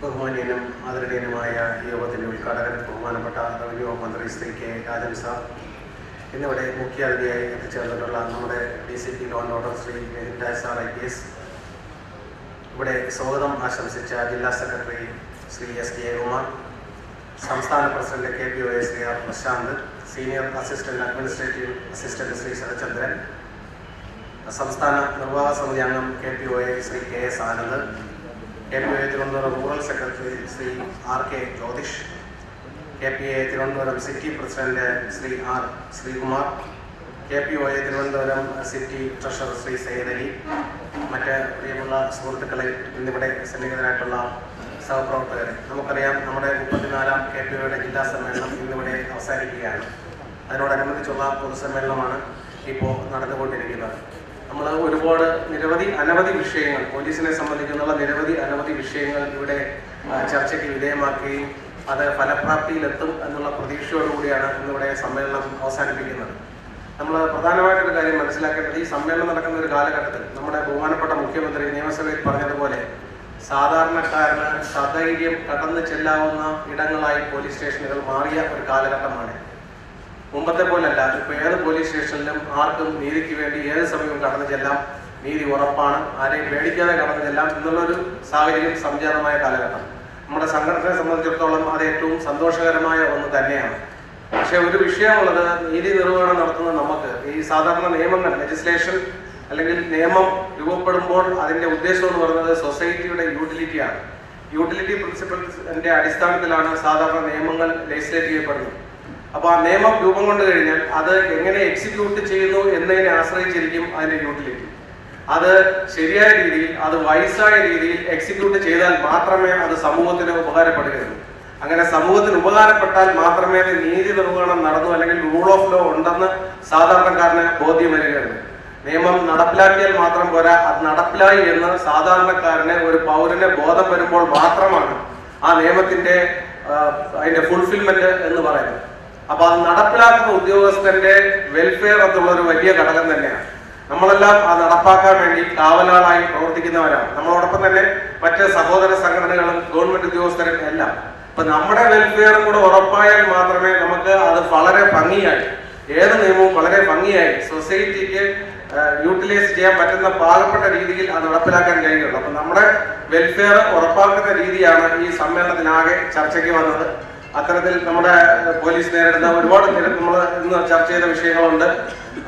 ബഹുമാനീയനും ആദരണീയനുമായ ഈ യോഗത്തിന്റെ ഉദ്ഘാടകൻ ബഹുമാനപ്പെട്ട റവന്യൂ മന്ത്രി ശ്രീ കെ രാജൻ സാർ. ഇന്നിവിടെ മുഖ്യാതിഥിയായി എത്തിച്ചേർന്നിട്ടുള്ള നമ്മുടെ D C P law and order Shri Raj sir I P S ഇവിടെ സ്വാഗതം ആശംസിച്ച ജില്ലാ secretary Shri S K Kumar സംസ്ഥാന president K P O A Shri R Prashanth senior assistant administrative assistant Shri Sarachandran സംസ്ഥാന നിർവാഹക സമിതി അംഗം K P O A Shri K S Anand K P A Thiruvananthapuram rural secretary Shri R K Jyothish K P A Thiruvananthapuram city president Shri R Sreekumar K P O A Thiruvananthapuram city treasurer Shri Syed Ali മറ്റ് പ്രിയമുള്ള സുഹൃത്തുക്കളെ എന്നിവിടെ സന്നിഹിതരായിട്ടുള്ള സഹപ്രവർത്തകരെ. നമുക്കറിയാം നമ്മുടെ മുപ്പത്തിനാലാം K P ഒയുടെ ജില്ലാ സമ്മേളനം ഇന്നിവിടെ അവസാനിക്കുകയാണ്. അതിനോടനുബന്ധിച്ചുള്ള പൊതുസമ്മേളനമാണ് ഇപ്പോൾ നടന്നുകൊണ്ടിരിക്കുന്നത്. നമ്മൾ ഒരുപാട് നിരവധി അനവധി വിഷയങ്ങൾ പോലീസിനെ സംബന്ധിക്കുന്നുള്ള നിരവധി അനവധി വിഷയങ്ങൾ ഇവിടെ ചർച്ചയ്ക്ക് വിധേയമാക്കുകയും അത് ഫലപ്രാപ്തിയിലെത്തും എന്നുള്ള പ്രതീക്ഷയോടുകൂടിയാണ് ഇന്നിവിടെ സമ്മേളനം അവസാനിപ്പിക്കുന്നത്. നമ്മൾ പ്രധാനമായിട്ടൊരു കാര്യം മനസ്സിലാക്കേണ്ടത് ഈ സമ്മേളനം നടക്കുന്ന ഒരു കാലഘട്ടത്തിൽ നമ്മുടെ ബഹുമാനപ്പെട്ട മുഖ്യമന്ത്രി നിയമസഭയിൽ പറഞ്ഞതുപോലെ സാധാരണക്കാരന് സധൈര്യം കടന്നു ചെല്ലാവുന്ന ഇടങ്ങളായി പോലീസ് സ്റ്റേഷനുകൾ മാറിയ ഒരു കാലഘട്ടമാണ്. മുമ്പത്തെ പോലല്ല ഇപ്പൊ ഏത് പോലീസ് സ്റ്റേഷനിലും ആർക്കും നീതിക്ക് വേണ്ടി ഏത് സമയവും കടന്നു ചെല്ലാം നീതി ഉറപ്പാണ്. ആരെയും പേടിക്കാതെ കടന്നു ചെല്ലാം എന്നുള്ളൊരു സാഹചര്യം സംജാതമായ കാലഘട്ടം. നമ്മുടെ സംഘടനയെ സംബന്ധിച്ചിടത്തോളം അത് ഏറ്റവും സന്തോഷകരമായ ഒന്ന് തന്നെയാണ്. പക്ഷെ ഒരു വിഷയമുള്ളത് നീതി നിർവഹണം നടത്തുന്ന നമുക്ക് ഈ സാധാരണ നിയമങ്ങൾ ലെജിസ്ലേഷൻ അല്ലെങ്കിൽ നിയമം രൂപപ്പെടുമ്പോൾ അതിന്റെ ഉദ്ദേശം എന്ന് പറയുന്നത് സൊസൈറ്റിയുടെ യൂട്ടിലിറ്റിയാണ് യൂട്ടിലിറ്റി പ്രിൻസിപ്പൽസിന്റെ അടിസ്ഥാനത്തിലാണ് സാധാരണ നിയമങ്ങൾ ലെജിസ്ലേറ്റ് ചെയ്യപ്പെടുന്നത്. അപ്പൊ ആ നിയമം രൂപം കൊണ്ടു കഴിഞ്ഞാൽ അത് എങ്ങനെ എക്സിക്യൂട്ട് ചെയ്യുന്നു എന്നതിനെ ആശ്രയിച്ചിരിക്കും അതിന്റെ യൂട്ടിലിറ്റി അത് ശരിയായ രീതിയിൽ അത് വൈസായ രീതിയിൽ എക്സിക്യൂട്ട് ചെയ്താൽ മാത്രമേ അത് സമൂഹത്തിന് ഉപകാരപ്പെടുകയുള്ളൂ. അങ്ങനെ സമൂഹത്തിന് ഉപകാരപ്പെട്ടാൽ മാത്രമേ നീതി നിർവഹണം നടന്നു അല്ലെങ്കിൽ റൂൾ ഓഫ് ലോ ഉണ്ടെന്ന് സാധാരണക്കാരന് ബോധ്യം വരികയുള്ളൂ. നിയമം നടപ്പിലാക്കിയാൽ മാത്രം പോരാ അത് നടപ്പിലായി എന്ന് സാധാരണക്കാരന് ഒരു പൗരന് ബോധം വരുമ്പോൾ മാത്രമാണ് ആ നിയമത്തിന്റെ അതിന്റെ ഫുൾഫിൽമെന്റ് എന്ന് പറയുന്നത്. അപ്പൊ അത് നടപ്പിലാക്കുന്ന ഉദ്യോഗസ്ഥന്റെ വെൽഫെയർ എന്നുള്ള ഒരു വലിയ ഘടകം തന്നെയാണ്. നമ്മളെല്ലാം അത് നടപ്പാക്കാൻ വേണ്ടി കാവലാളായി പ്രവർത്തിക്കുന്നവരാണ്. നമ്മളോടൊപ്പം തന്നെ മറ്റ് സഹോദര സംഘടനകളും ഗവൺമെന്റ് ഉദ്യോഗസ്ഥരും എല്ലാം. അപ്പൊ നമ്മുടെ വെൽഫെയറും കൂടെ ഉറപ്പായാൽ മാത്രമേ നമുക്ക് അത് വളരെ ഭംഗിയായി ഏത് നിയമവും വളരെ ഭംഗിയായി സൊസൈറ്റിക്ക് യൂട്ടിലൈസ് ചെയ്യാൻ പറ്റുന്ന പാകപ്പെട്ട രീതിയിൽ അത് നടപ്പിലാക്കാൻ കഴിയുള്ളൂ. അപ്പൊ നമ്മുടെ വെൽഫെയർ ഉറപ്പാക്കുന്ന രീതിയാണ് ഈ സമ്മേളനത്തിനാകെ ചർച്ചയ്ക്ക് വന്നത്. അത്തരത്തിൽ നമ്മുടെ പോലീസ് നേരിടുന്ന ഒരുപാട് നമ്മൾ ഇന്ന് ചർച്ച ചെയ്ത വിഷയങ്ങളുണ്ട്.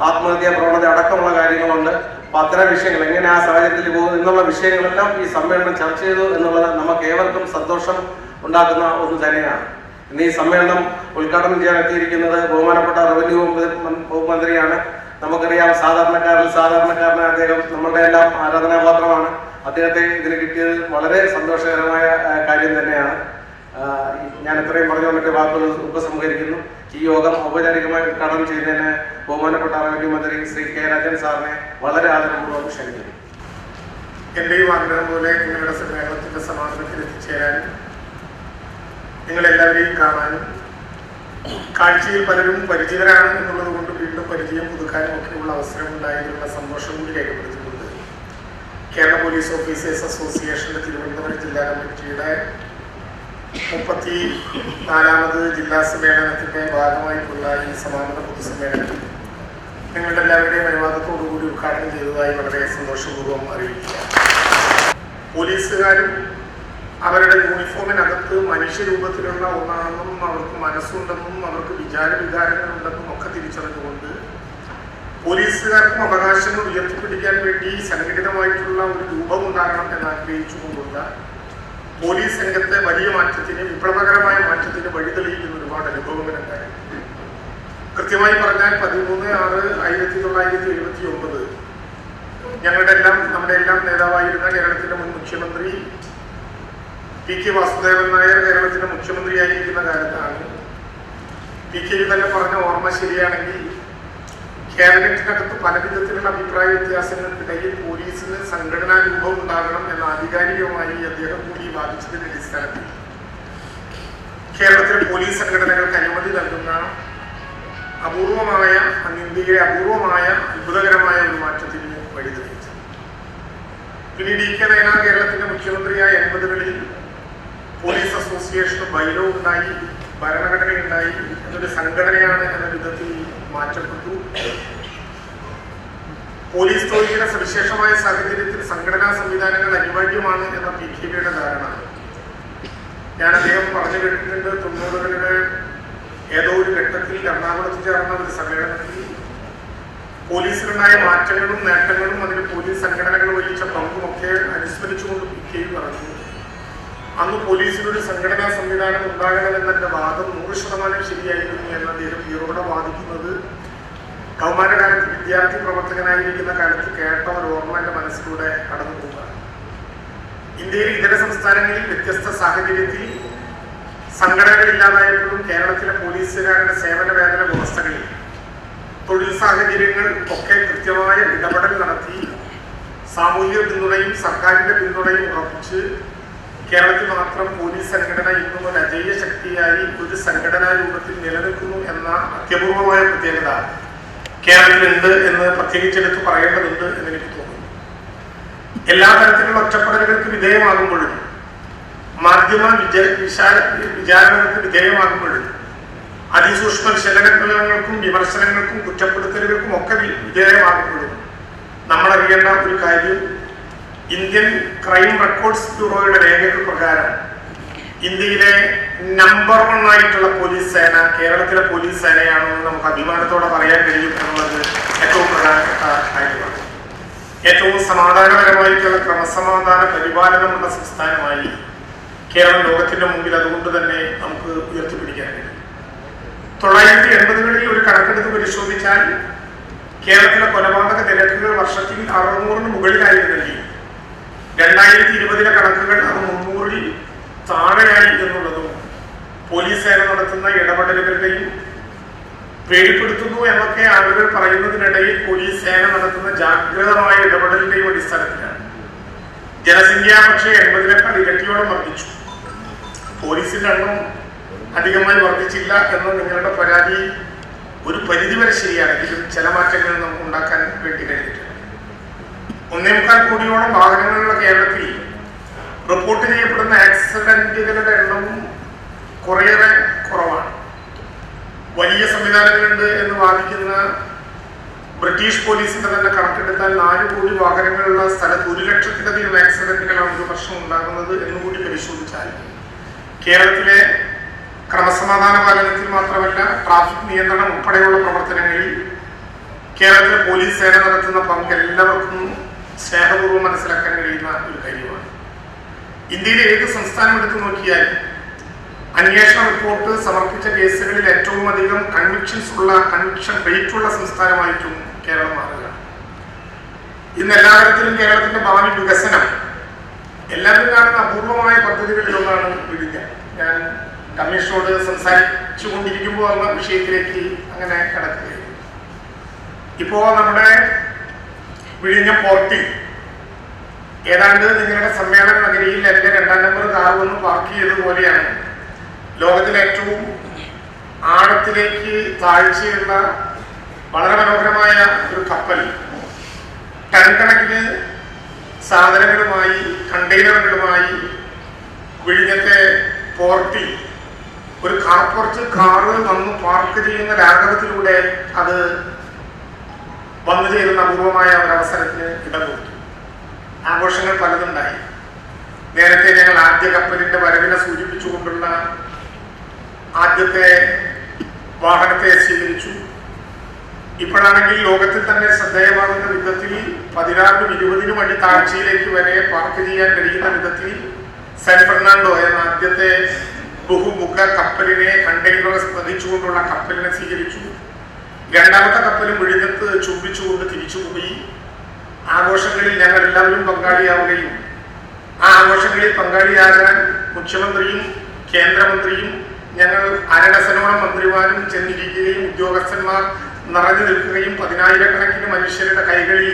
ആത്മഹത്യാ പ്രവണത അടക്കമുള്ള കാര്യങ്ങളുണ്ട്. അപ്പൊ അത്തരം വിഷയങ്ങൾ എങ്ങനെ ആ സാഹചര്യത്തിൽ പോകും എന്നുള്ള വിഷയങ്ങളെല്ലാം ഈ സമ്മേളനം ചർച്ച ചെയ്തു എന്നുള്ളത് നമുക്ക് ഏവർക്കും സന്തോഷം ഉണ്ടാക്കുന്ന ഒന്ന് തന്നെയാണ്. ഇന്ന് ഈ സമ്മേളനം ഉദ്ഘാടനം ചെയ്യാൻ എത്തിയിരിക്കുന്നത് ബഹുമാനപ്പെട്ട റവന്യൂ മന്ത്രിയാണ്. നമുക്കറിയാം സാധാരണക്കാരിൽ സാധാരണക്കാരനായ അദ്ദേഹം നമ്മളുടെ എല്ലാം ആരാധനാപാത്രമാണ്. അദ്ദേഹത്തെ ഇതിന് കിട്ടിയത് വളരെ സന്തോഷകരമായ കാര്യം തന്നെയാണ്. ഞാൻ ഇത്രയും പറഞ്ഞു മറ്റേ വാക്കുകൾ ഉപസംഹരിക്കുന്നു. ഈ യോഗം ഔപചാരികമായി ഉദ്ഘാടനം ചെയ്യുന്നതിന് ബഹുമാനപ്പെട്ട റവന്യൂ മന്ത്രി ശ്രീ കെ രാജൻ സാറിനെ വളരെ ആദരപൂർവം ക്ഷണിക്കുന്നു. എന്റെയും ആഗ്രഹം പോലെ നിങ്ങളുടെ സമ്മേളനത്തിന്റെ സമാപനത്തിൽ എത്തിച്ചേരാനും നിങ്ങളെല്ലാവരെയും കാണാനും കാഴ്ചയിൽ പലരും പരിചിതരാണ് എന്നുള്ളത് കൊണ്ട് വീണ്ടും പരിചയം പുതുക്കാനും ഒക്കെയുള്ള അവസരം ഉണ്ടായതിനുള്ള സന്തോഷം കൂടി രേഖപ്പെടുത്തിക്കൊണ്ട് കേരള പോലീസ് ഓഫീസേഴ്സ് അസോസിയേഷന്റെ തിരുവനന്തപുരം ജില്ലാ കമ്മിറ്റിയുടെ മുപ്പത്തി നാലാമത് ജില്ലാ സമ്മേളനത്തിന്റെ ഭാഗമായിട്ടുള്ള ഈ സമാപന പൊതുസമ്മേളനം നിങ്ങളുടെ എല്ലാവരുടെയും അനുവാദത്തോടുകൂടി ഉദ്ഘാടനം ചെയ്തതായി വളരെ സന്തോഷപൂർവം അറിയിക്കുക. പോലീസുകാരും അവരുടെ യൂണിഫോമിനകത്ത് മനുഷ്യരൂപത്തിലുള്ള ഒന്നാണെന്നും അവർക്ക് മനസ്സുണ്ടെന്നും അവർക്ക് വിചാര വികാരങ്ങളുണ്ടെന്നും ഒക്കെ തിരിച്ചറിഞ്ഞുകൊണ്ട് പോലീസുകാർക്കും അവകാശങ്ങൾ ഉയർത്തിപ്പിടിക്കാൻ വേണ്ടി സംഘടിതമായിട്ടുള്ള ഒരു രൂപം ഉണ്ടാകണം എന്ന് ആഗ്രഹിച്ചുകൊണ്ടുള്ള പോലീസ് രംഗത്തെ വലിയ മാറ്റത്തിന് വിപ്ലവകരമായ മാറ്റത്തിന് വഴിതെളിയിക്കുന്ന ഒരുപാട് അനുഭവങ്ങൾ കൃത്യമായി പറഞ്ഞാൽ പതിമൂന്ന് ആറ് ആയിരത്തി തൊള്ളായിരത്തി എഴുപത്തി ഒമ്പത് ഞങ്ങളുടെ എല്ലാം നമ്മുടെ എല്ലാം നേതാവായിരുന്ന കേരളത്തിന്റെ മുൻ മുഖ്യമന്ത്രി പി കെ വാസുദേവൻ നായർ കേരളത്തിന്റെ മുഖ്യമന്ത്രിയായിരിക്കുന്ന കാലത്താണ്. പി കെ തന്നെ പറഞ്ഞ ഓർമ്മ ശരിയാണെങ്കിൽ ക്യാബിനറ്റിനകത്ത് പല വിധത്തിലുള്ള അഭിപ്രായ വ്യത്യാസങ്ങൾക്കിടയിൽ പോലീസിന് സംഘടനാ രൂപം ഉണ്ടാകണം എന്ന ആധികാരികമായി അദ്ദേഹം കൂടി വാദിച്ചതിന്റെ അടിസ്ഥാനത്തിൽ കേരളത്തിലെ പോലീസ് സംഘടനകൾക്ക് അനുമതി നൽകുന്ന അപൂർവമായ ഇന്ത്യയിലെ അപൂർവമായ അത്ഭുതകരമായ ഒരു മാറ്റത്തിന് വഴിതെളിച്ചു പിന്നീട് ഇ കെ നയന കേരളത്തിന്റെ മുഖ്യമന്ത്രിയായ എൺപതുകളിൽ ബൈലോ ഉണ്ടായി ഭരണഘടന ഉണ്ടായി എന്നൊരു സംഘടനയാണ് എന്ന വിധത്തിൽ മാറ്റപ്പെട്ടു. പോലീസ് തൊഴിലിന്റെ സവിശേഷമായ സാഹചര്യത്തിൽ സംഘടനാ സംവിധാനങ്ങൾ അനിവാര്യമാണ് എന്ന പി കെ ബിയുടെ ധാരണ. ഞാൻ അദ്ദേഹം പറഞ്ഞു കേട്ടിട്ടുണ്ട് തൊണ്ണൂറുകളുടെ ഏതോ ഒരു ഘട്ടത്തിൽ എറണാകുളത്ത് ചേർന്ന ഒരു സമ്മേളനത്തിൽ പോലീസിലുണ്ടായ മാറ്റങ്ങളും നേട്ടങ്ങളും അതിന് പോലീസ് സംഘടനകൾ വഹിച്ച പങ്കുമൊക്കെ അനുസ്മരിച്ചുകൊണ്ട് പി കെ പറഞ്ഞു. അന്ന് പോലീസിനൊരു സംഘടനാ സംവിധാനം ഉണ്ടാകണമെന്നെന്റെ വാദം നൂറ് ശതമാനം ശരിയായിരുന്നു എന്ന് അദ്ദേഹം ഈറോടെ വാദിക്കുന്നത് കൗമാരകാലത്ത് വിദ്യാർത്ഥി പ്രവർത്തകനായിരിക്കുന്ന കാലത്ത് കേട്ട ഒരു ഓർമ്മ എന്റെ മനസ്സിലൂടെ കടന്നു പോകുക ഇന്ത്യയിൽ ഇതര സംസ്ഥാനങ്ങളിൽ വ്യത്യസ്ത സാഹചര്യത്തിൽ സംഘടനകൾ ഇല്ലാതായപ്പോഴും കേരളത്തിലെ പോലീസുകാരുടെ സേവന വേതന വ്യവസ്ഥകളിൽ തൊഴിൽ സാഹചര്യങ്ങൾ ഒക്കെ കൃത്യമായ ഇടപെടൽ നടത്തി സാമൂഹിക പിന്തുണയും സർക്കാരിന്റെ പിന്തുണയും ഉറപ്പിച്ച് കേരളത്തിൽ മാത്രം പോലീസ് സംഘടന ഇന്നും ഒരു അജയ്യ ശക്തിയായി ഒരു സംഘടനാ രൂപത്തിൽ നിലനിൽക്കുന്നു എന്ന അത്യപൂർവമായ പ്രത്യേകത കേരളത്തിലുണ്ട് എന്ന് പ്രത്യേകിച്ച് എടുത്ത് പറയേണ്ടതുണ്ട് എന്ന് എനിക്ക് തോന്നുന്നു. എല്ലാ തരത്തിലുള്ള ഒറ്റപ്പെടലുകൾക്ക് വിധേയമാകുമ്പോഴും മാധ്യമ വിജ വിശാല വിചാരണകൾക്ക് വിധേയമാകുമ്പോഴും അതിസൂക്ഷ്മ വിശകലനങ്ങൾക്കും വിമർശനങ്ങൾക്കും കുറ്റപ്പെടുത്തലുകൾക്കും ഒക്കെ വിധേയമാകുമ്പോഴും നമ്മൾ അറിയേണ്ട ഒരു കാര്യം ഇന്ത്യൻ ക്രൈം റെക്കോർഡ്സ് ബ്യൂറോയുടെ രേഖകൾ പ്രകാരം ഇന്ത്യയിലെ നമ്പർ വൺ ആയിട്ടുള്ള പോലീസ് സേന കേരളത്തിലെ പോലീസ് സേനയാണെന്ന് നമുക്ക് അഭിമാനത്തോടെ പറയാൻ കഴിയും എന്നുള്ളത് ഏറ്റവും പ്രധാനപ്പെട്ട കാര്യമാണ്. ഏറ്റവും സമാധാനപരമായിട്ടുള്ള ക്രമസമാധാന പരിപാലനമുള്ള സംസ്ഥാനമായി കേരളം ലോകത്തിന്റെ മുമ്പിൽ അതുകൊണ്ട് തന്നെ നമുക്ക് ഉയർത്തിപ്പിടിക്കാൻ കഴിയും. തൊള്ളായിരത്തി എൺപതുകളിൽ ഒരു കണക്കെടുത്ത് പരിശോധിച്ചാൽ കേരളത്തിലെ കൊലപാതക നിരക്കുകൾ വർഷത്തിൽ അറുന്നൂറിന് മുകളിലായിരുന്നെങ്കിൽ രണ്ടായിരത്തി ഇരുപതിലെ കണക്കുകൾ അത് മുന്നൂറിൽ താഴെയായി എന്നുള്ളതും പോലീസ് സേന നടത്തുന്ന ഇടപെടലുകളുടെയും പേടിപ്പെടുത്തുന്നു എന്നൊക്കെ ആളുകൾ പറയുന്നതിനിടയിൽ പോലീസ് സേന നടത്തുന്ന ജാഗ്രതമായ ഇടപെടലിന്റെയും അടിസ്ഥാനത്തിലാണ്. ജനസംഖ്യ പക്ഷേ എൺപതിനേക്കാൾ ഇരട്ടിയോളം വർദ്ധിച്ചു. പോലീസിന്റെ എണ്ണം അധികമായി വർദ്ധിച്ചില്ല എന്ന നിങ്ങളുടെ പരാതി ഒരു പരിധിവരെ ശരിയാണെങ്കിലും ചില മാറ്റങ്ങൾ നമുക്ക് ഉണ്ടാക്കാൻ വേണ്ടി കഴിഞ്ഞിട്ടുണ്ട്. ഒന്നേമുക്കാൽ കോടിയോളം വാഹനങ്ങളുള്ള കേരളത്തിൽ റിപ്പോർട്ട് ചെയ്യപ്പെടുന്ന ആക്സിഡന്റുകളുടെ എണ്ണവും കുറേയേറെ കുറവാണ്. വലിയ സംവിധാനങ്ങളുണ്ട് എന്ന് വാദിക്കുന്ന ബ്രിട്ടീഷ് പോലീസിന്റെ തന്നെ കണക്കെടുത്താൽ നാല് കോടി വാഹനങ്ങളുള്ള സ്ഥലത്ത് ഒരു ലക്ഷത്തിലധികം ആക്സിഡന്റുകളാണ് ഒരു വർഷം ഉണ്ടാകുന്നത് എന്ന് കൂടി പരിശോധിച്ചാൽ കേരളത്തിലെ ക്രമസമാധാന പാലനത്തിൽ മാത്രമല്ല ട്രാഫിക് നിയന്ത്രണം ഉൾപ്പെടെയുള്ള പ്രവർത്തനങ്ങളിൽ കേരളത്തിലെ പോലീസ് സേന നടത്തുന്ന പങ്ക് എല്ലാവർക്കും സ്നേഹപൂർവം മനസ്സിലാക്കാൻ കഴിയുന്ന ഒരു കാര്യമാണ്. ഇന്ത്യയിലെ ഏത് സംസ്ഥാനം എടുത്തു നോക്കിയാൽ അന്വേഷണ റിപ്പോർട്ട് സമർപ്പിച്ച കേസുകളിൽ ഏറ്റവും അധികം കൺവിക്ഷൻസ് ഉള്ള കൺവിക്ഷൻ റേറ്റ് ഉള്ള സംസ്ഥാനമായിട്ടും കേരളം മാറുക ഇന്ന് എല്ലാ തരത്തിലും കേരളത്തിന്റെ ഭാവി വികസനം. എല്ലാവരും കാണുന്ന അപൂർവമായ പദ്ധതികളിൽ ഒന്നാണ് വിഴിഞ്ഞ ഞാൻ കമ്മീഷനോട് സംസാരിച്ചു കൊണ്ടിരിക്കുമ്പോൾ എന്ന വിഷയത്തിലേക്ക് അങ്ങനെ കടക്കുകയായിരുന്നു. ഇപ്പോ നമ്മുടെ വിഴിഞ്ഞ പോർട്ടിൽ ഏതാണ്ട് നിങ്ങളുടെ സമ്മേളന നഗരിയിൽ എന്റെ രണ്ടാം നമ്പർ കാർ വന്ന് പാർക്ക് ചെയ്തതുപോലെയാണ് ലോകത്തിലെ ഏറ്റവും ആഴത്തിലേക്ക് താഴ്ചയുള്ള വളരെ മനോഹരമായ ഒരു കപ്പൽ. ടൺ കണക്കിന് സാധനങ്ങളുമായി കണ്ടെയ്നറുകളുമായി വിഴിഞ്ഞത്തെ പോർട്ടിൽ ഒരു കാർപ്പുറച്ച് കാറ് വന്ന് പാർക്ക് ചെയ്യുന്ന രാഘവത്തിലൂടെ അത് വന്നു ചേരുന്ന അപൂർവമായ ഒരവസരത്തിന് ഇടം കൊടുത്തു. ആഘോഷങ്ങൾ പലതുണ്ടായി. നേരത്തെ ഞങ്ങൾ ആദ്യ കപ്പലിന്റെ വരവിനെ സൂചിപ്പിച്ചുകൊണ്ടുള്ള ആദ്യത്തെ വാഹനത്തെ സ്വീകരിച്ചു ഇപ്പോഴാണെങ്കിൽ ലോകത്തിൽ തന്നെ ശ്രദ്ധേയമാകുന്ന വിധത്തിൽ പതിനാറിനും ഇരുപതിനും അടി താഴ്ചയിലേക്ക് വരെ പാർക്ക് ചെയ്യാൻ കഴിയുന്ന വിധത്തിൽ സാൻ ഫെർണാണ്ടോ എന്ന ആദ്യത്തെ ബഹുമുഖ കപ്പലിനെ കണ്ടെയ്നർ സ്പതിച്ചുകൊണ്ടുള്ള കപ്പലിനെ സ്വീകരിച്ചു. രണ്ടാമത്തെ കപ്പലും വിഴിഞ്ഞത്ത് ചുംബിച്ചുകൊണ്ട് തിരിച്ചുപോയി. ആഘോഷങ്ങളിൽ ഞങ്ങൾ എല്ലാവരും പങ്കാളിയാവുകയും ആ ആഘോഷങ്ങളിൽ പങ്കാളിയാകാൻ മുഖ്യമന്ത്രിയും കേന്ദ്രമന്ത്രിയും ഞങ്ങൾ അരണസനോളം മന്ത്രിമാരും ചെന്നിരിക്കുകയും ഉദ്യോഗസ്ഥന്മാർ നിറഞ്ഞു നിൽക്കുകയും പതിനായിരക്കണക്കിന് മനുഷ്യരുടെ കൈകളിൽ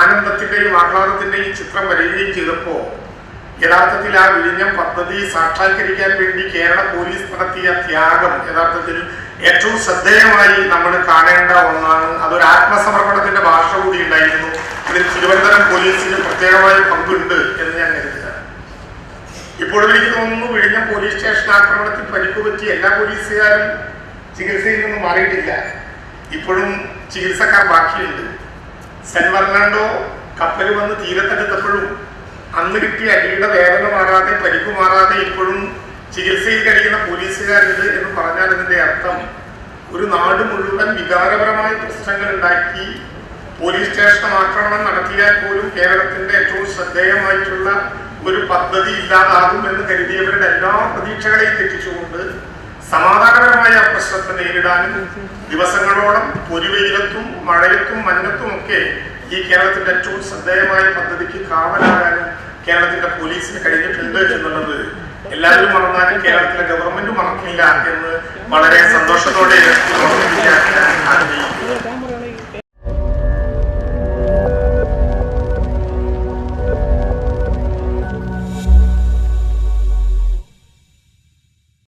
ആനന്ദത്തിന്റെയും ആഹ്ലാദത്തിന്റെയും ചിത്രം വരികയും ചെയ്തപ്പോ യഥാർത്ഥത്തിൽ ആ വിഴിഞ്ഞം പദ്ധതി സാക്ഷാത്കരിക്കാൻ വേണ്ടി കേരള പോലീസ് നടത്തിയ ത്യാഗം യഥാർത്ഥത്തിൽ ഏറ്റവും ശ്രദ്ധേയമായി നമ്മൾ കാണേണ്ട ഒന്നാണ്. അതൊരു ആത്മസമർപ്പണത്തിന്റെ ഭാഷ കൂടി ഉണ്ടായിരുന്നു. അതിൽ തിരുവനന്തപുരം പോലീസിന് പ്രത്യേകമായ പങ്കുണ്ട് എന്ന് ഞാൻ കരുതുക ഇപ്പോഴും എനിക്ക് തോന്നുന്നു വിഴിഞ്ഞ പോലീസ് സ്റ്റേഷൻ ആക്രമണത്തിൽ പരിക്ക് പറ്റി എല്ലാ പോലീസുകാരും ചികിത്സയിൽ നിന്ന് മാറിയിട്ടില്ല. ഇപ്പോഴും ചികിത്സക്കാർ ബാക്കിയുണ്ട്. സെൻ ഫെർണാണ്ടോ കപ്പൽ വന്ന് തീരത്തെടുത്തപ്പോഴും അന്ന് കിട്ടിയ അടിയുടെ വേദന മാറാതെ പരിക്ക് മാറാതെ ഇപ്പോഴും ചികിത്സയിൽ കഴിയുന്ന പോലീസുകാരുണ്ട് എന്ന് പറഞ്ഞാൽ ഇതിന്റെ അർത്ഥം ഒരു നാട് മുഴുവൻ വികാരപരമായ പ്രശ്നങ്ങൾ ഉണ്ടാക്കി പോലീസ് സ്റ്റേഷൻ ആക്രമണം നടത്തിയാൽ പോലും കേരളത്തിന്റെ ഏറ്റവും ശ്രദ്ധേയമായിട്ടുള്ള ഒരു പദ്ധതി ഇല്ലാതാകും എന്ന് കരുതിയവരുടെ എല്ലാ പ്രതീക്ഷകളെയും തെറ്റിച്ചുകൊണ്ട് സമാധാനപരമായ പ്രശ്നത്തെ നേരിടാനും ദിവസങ്ങളോളം പൊരുവെയിലത്തും മഴയത്തും മഞ്ഞത്തും ഒക്കെ ഈ കേരളത്തിന്റെ ഏറ്റവും ശ്രദ്ധേയമായ പദ്ധതിക്ക് കാവലാകാനും കേരളത്തിന്റെ പോലീസിന് കഴിഞ്ഞിട്ടുണ്ട് എന്നുള്ളത് എല്ലാവരും മറന്നാലും കേരളത്തിലെ ഗവൺമെന്റ് മറക്കില്ല എന്ന് വളരെ സന്തോഷത്തോടെ ഓർമ്മിപ്പിക്കാൻ ആഗ്രഹിക്കുന്നു.